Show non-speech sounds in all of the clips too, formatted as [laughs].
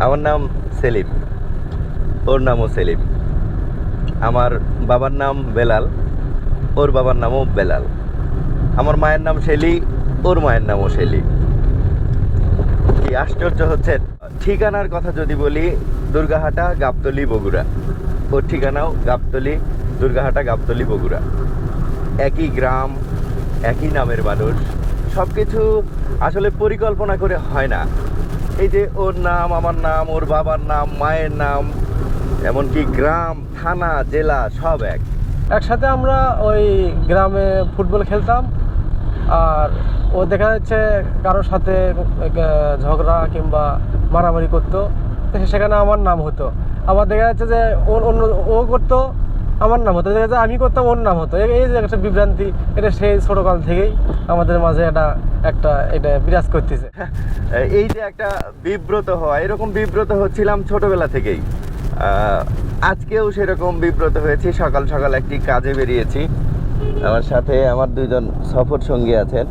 আমার নাম সেলিম। ওর নামও সেলিম। আমার বাবার নাম বেলাল, ওর বাবার নামও বেলাল। আমার মায়ের নাম শেলি ওর মায়ের নামও শেলি কি আশ্চর্য হচ্ছে? ঠিকানার কথা যদি বলি, দুর্গাহাটা গাবতলি বগুড়া। ওর ঠিকানাও গাবতলি, দুর্গাহাটা গাবতলি বগুড়া। একই গ্রাম, একই নামের মানুষ। সব কিছু আসলে পরিকল্পনা করে হয় না। এই যে ওর নাম, আমার নাম, ওর বাবার নাম, মায়ের নাম, এমনকি গ্রাম, থানা, জেলা সব এক। একসাথে আমরা ওই গ্রামে ফুটবল খেলতাম। আর ও দেখা যাচ্ছে কারোর সাথে ঝগড়া কিংবা মারামারি করতো। সেখানে আমার নাম হতো। আবার দেখা যাচ্ছে যে অন্য, ও করতো আমার নাম হতো আমি করতাম ওর নাম হতো। এই যে একটা বিভ্রান্তি এটা সেই ছোটোকাল থেকেই আমাদের মাঝে এটা একটা এটা বিরাজ করতেছে। [laughs] এই যে একটা বিব্রত হওয়া এরকম বিব্রত হচ্ছিলাম ছোটবেলা থেকেই। আজকেও সেরকম বিব্রত হয়েছি সকাল সকাল একটি কাজে বেরিয়েছি। আমার সাথে আমার দুইজন সফর সঙ্গী আছেন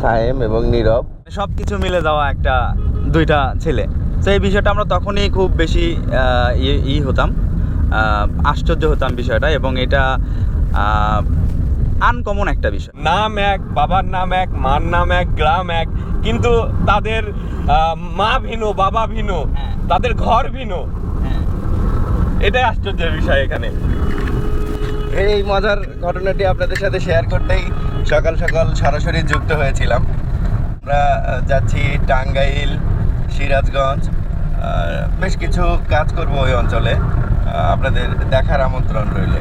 সায়েম এবং নীরব। সব কিছু মিলে যাওয়া একটা দুইটা ছেলে। তো এই বিষয়টা আমরা তখনই খুব বেশি ই- ই হতাম। আশ্চর্য হতাম বিষয়টা এবং এটা আনকমন একটা বিষয়। নাম এক বাবার নাম এক মার নাম এক গ্রাম এক কিন্তু তাদের মা ভিন্ন বাবা ভিন্ন হ্যাঁ। তাদের ঘর ভিন্ন এটাই আশ্চর্যের বিষয় এখানে। এই মজার ঘটনাটি আপনাদের সাথে শেয়ার করতেই সকাল সকাল সরাসরি যুক্ত হয়েছিলাম। আমরা যাচ্ছি টাঙ্গাইল সিরাজগঞ্জ বেশ কিছু কাজ করব ওই অঞ্চলে। আপনাদের দেখার আমন্ত্রণ রইল।